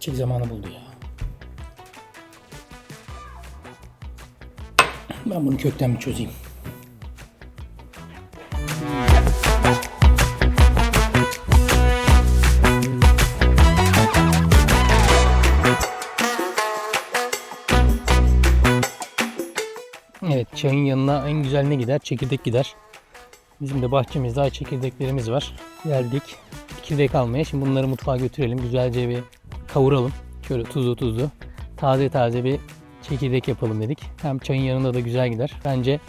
Gidecek zamanı buldu ya. Ben bunu kökten bir çözeyim. Evet çayın yanına en güzel ne gider? Çekirdek gider. Bizim de bahçemizde ay çekirdeklerimiz var. Geldik çekirdek almaya. Şimdi bunları mutfağa götürelim. Güzelce bir kavuralım. Şöyle tuzlu tuzlu. Taze taze bir çekirdek yapalım dedik. Hem çayın yanında da güzel gider. Bence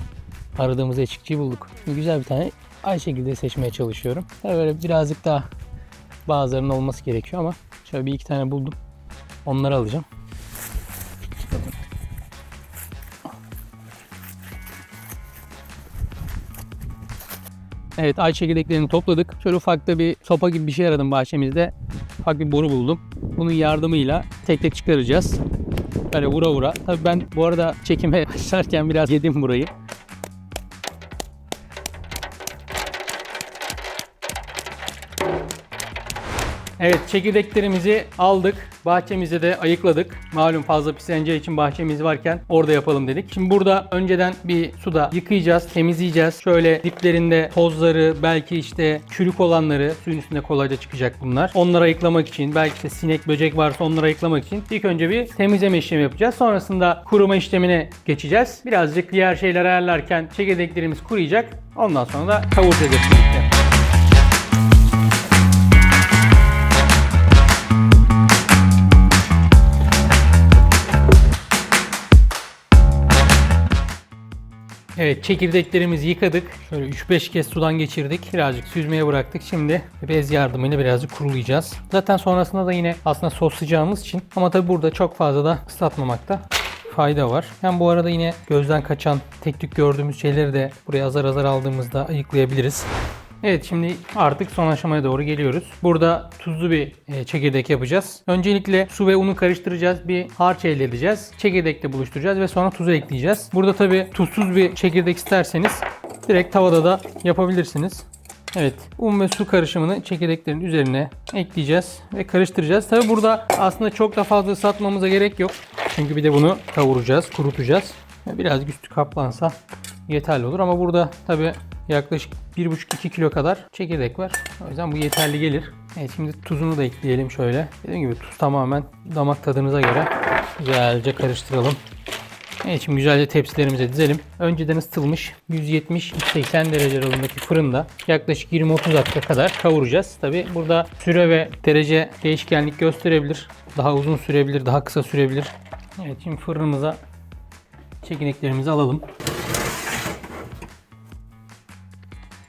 aradığımız eşikçiyi bulduk. Güzel bir tane ay çekirdeği seçmeye çalışıyorum. Böyle birazcık daha bazılarının olması gerekiyor ama şöyle bir iki tane buldum. Onları alacağım. Evet ay çekirdeklerini topladık. Şöyle ufak da bir sopa gibi bir şey aradım bahçemizde. Ufak bir boru buldum. Bunun yardımıyla tek tek çıkaracağız. Böyle vura vura. Tabii ben bu arada çekime başlarken biraz yedim burayı. Evet çekirdeklerimizi aldık. Bahçemize de ayıkladık. Malum fazla pisleneceği için bahçemiz varken orada yapalım dedik. Şimdi burada önceden bir suda yıkayacağız, temizleyeceğiz. Şöyle diplerinde tozları, belki işte çürük olanları suyun üstünde kolayca çıkacak bunlar. Onları ayıklamak için, belki işte sinek, böcek varsa onları ayıklamak için ilk önce bir temizleme işlemi yapacağız. Sonrasında kuruma işlemine geçeceğiz. Birazcık diğer şeyler ayarlarken çekirdeklerimiz kuruyacak. Ondan sonra da kavuracağız. Evet çekirdeklerimizi yıkadık. Şöyle 3-5 kez sudan geçirdik. Birazcık süzmeye bıraktık. Şimdi bez yardımıyla birazcık kurulayacağız. Zaten sonrasında da yine aslında soslayacağımız için ama tabi burada çok fazla da ıslatmamakta fayda var. Hem bu arada yine gözden kaçan tek tük gördüğümüz şeyleri de buraya azar azar aldığımızda ayıklayabiliriz. Evet şimdi artık son aşamaya doğru geliyoruz. Burada tuzlu bir e, çekirdek yapacağız. Öncelikle su ve unu karıştıracağız. Bir harç elde edeceğiz. Çekirdekle buluşturacağız ve sonra tuzu ekleyeceğiz. Burada tabi tuzsuz bir çekirdek isterseniz direkt tavada da yapabilirsiniz. Evet, un ve su karışımını çekirdeklerin üzerine ekleyeceğiz ve karıştıracağız. Tabi burada aslında çok da fazla ıslatmamıza gerek yok. Çünkü bir de bunu kavuracağız, kurutacağız. Birazcık üstü kaplansa yeterli olur ama burada tabi yaklaşık 1,5-2 kilo kadar çekirdek var. O yüzden bu yeterli gelir. Evet şimdi tuzunu da ekleyelim şöyle. Dediğim gibi tuz tamamen damak tadınıza göre güzelce karıştıralım. Evet şimdi güzelce tepsilerimize dizelim. Önceden ısıtılmış 170-180 derece aralığındaki fırında yaklaşık 20-30 dakika kadar kavuracağız. Tabi burada süre ve derece değişkenlik gösterebilir. Daha uzun sürebilir, daha kısa sürebilir. Evet şimdi fırınımıza çekirdeklerimizi alalım.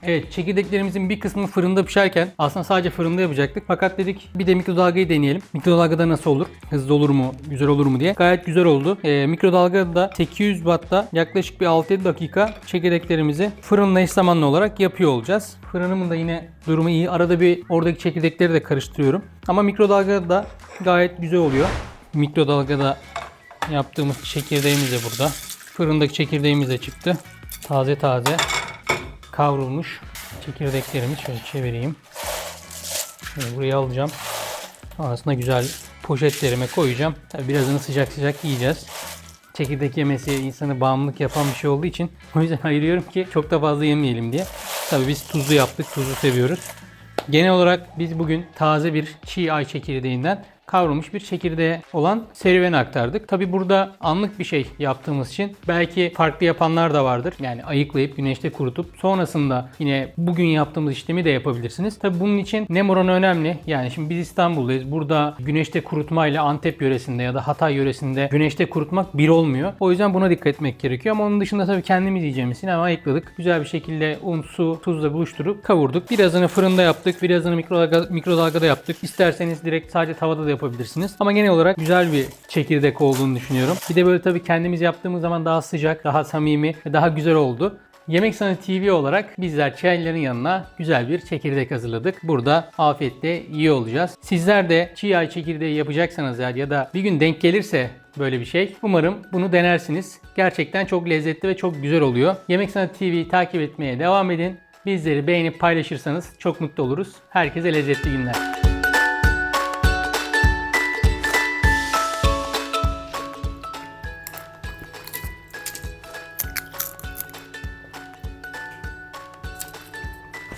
Evet çekirdeklerimizin bir kısmı fırında pişerken aslında sadece fırında yapacaktık. Fakat dedik bir de mikrodalgayı deneyelim. Mikrodalgada nasıl olur? Hızlı olur mu? Güzel olur mu diye. Gayet güzel oldu. Ee, mikrodalgada 800 Watt'ta yaklaşık bir 6-7 dakika çekirdeklerimizi fırınla eş zamanlı olarak yapıyor olacağız. Fırınımın da yine durumu iyi. Arada bir oradaki çekirdekleri de karıştırıyorum. Ama mikrodalgada da gayet güzel oluyor. Mikrodalgada yaptığımız çekirdeğimiz de burada. Fırındaki çekirdeğimiz de çıktı. Taze taze kavrulmuş çekirdeklerimi şöyle çevireyim. Şöyle buraya alacağım. Sonrasında güzel poşetlerime koyacağım. Tabii birazını sıcak sıcak yiyeceğiz. Çekirdek yemesi insanı bağımlılık yapan bir şey olduğu için o yüzden ayırıyorum ki çok da fazla yemeyelim diye. Tabii biz tuzlu yaptık. Tuzlu seviyoruz. Genel olarak biz bugün taze bir çiğ ay çekirdeğinden kavrulmuş bir çekirdeğe olan serüveni aktardık. Tabi burada anlık bir şey yaptığımız için belki farklı yapanlar da vardır. Yani ayıklayıp güneşte kurutup sonrasında yine bugün yaptığımız işlemi de yapabilirsiniz. Tabi bunun için nem oranı önemli. Yani şimdi biz İstanbul'dayız. Burada güneşte kurutmayla Antep yöresinde ya da Hatay yöresinde güneşte kurutmak bir olmuyor. O yüzden buna dikkat etmek gerekiyor. Ama onun dışında tabii kendimiz yiyeceğimiz için ayıkladık. Güzel bir şekilde un, su, tuzla buluşturup kavurduk. Birazını fırında yaptık. Birazını mikrodalga, mikrodalgada yaptık. İsterseniz direkt sadece tavada da yapabilirsiniz. Ama genel olarak güzel bir çekirdek olduğunu düşünüyorum. Bir de böyle tabii kendimiz yaptığımız zaman daha sıcak, daha samimi ve daha güzel oldu. Yemek Sanatı TV olarak bizler çayların yanına güzel bir çekirdek hazırladık. Burada afiyetle iyi olacağız. Sizler de çiğ ay çekirdeği yapacaksanız eğer ya da bir gün denk gelirse böyle bir şey. Umarım bunu denersiniz. Gerçekten çok lezzetli ve çok güzel oluyor. Yemek Sanatı TV'yi takip etmeye devam edin. Bizleri beğenip paylaşırsanız çok mutlu oluruz. Herkese lezzetli günler.